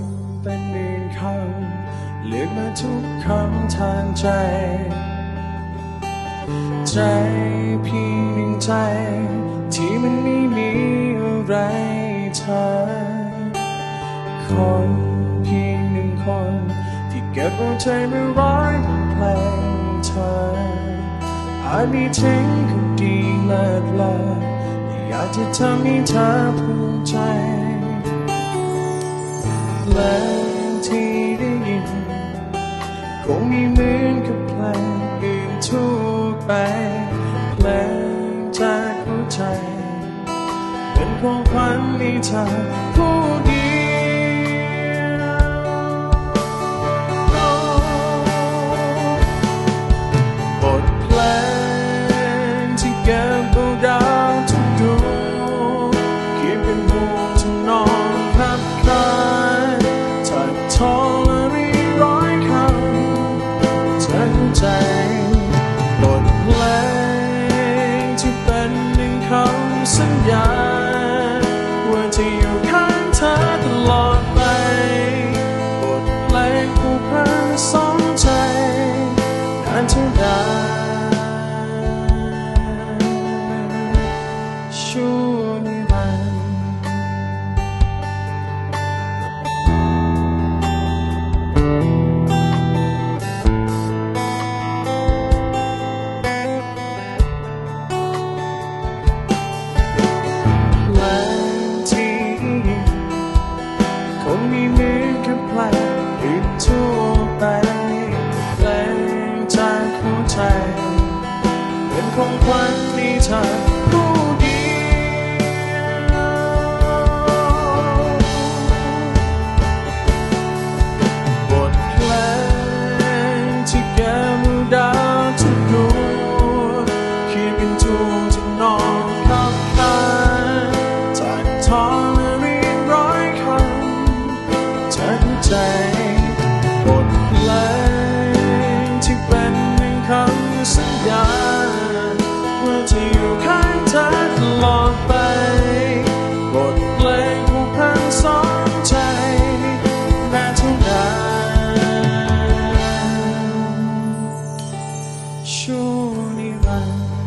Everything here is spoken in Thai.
ำเป็นหมื่นคำเลือกมาทุกคำทางใจ ใจเพียงหนึ่งใจ ที่มันไม่มีอะไรเธอคนเพียงหนึ่งคน ที่เก็บเอาใจไม่ร้อยเพลงเธออาจมีทิ้งก็ดีเลิศเลอแต่อยากจะทำให้เธอภูมิใจ ลงที่ได้ยิน คงไม่เหมือนกับเพลงอื่นทั่วไปเพลงจากหัวใจ เป็นของขวัญที่เธอผู้เดี ใจบทเพลงที่เป็นหนึ่งคำสัญญา ว่าจะอยู่ข้างเธอตลอดไปบทเพลงผูกพันสองใจนานเท่าใดชั่ ของขวัญที่เธอผู้เดียวบทเพลงที่แก้มดาวทุกดวงเขียนเป็นทุกทำนองขับขานจากทองและเรียงร้อยคำจากหัวใจบทเพลงที่เป็นหนึ่งคำสัญญา ที่อยู่ข้างเธอตลอดไปบทเพลงผูกพันสองใจแม้ทุกนานชั่วนิรันดร์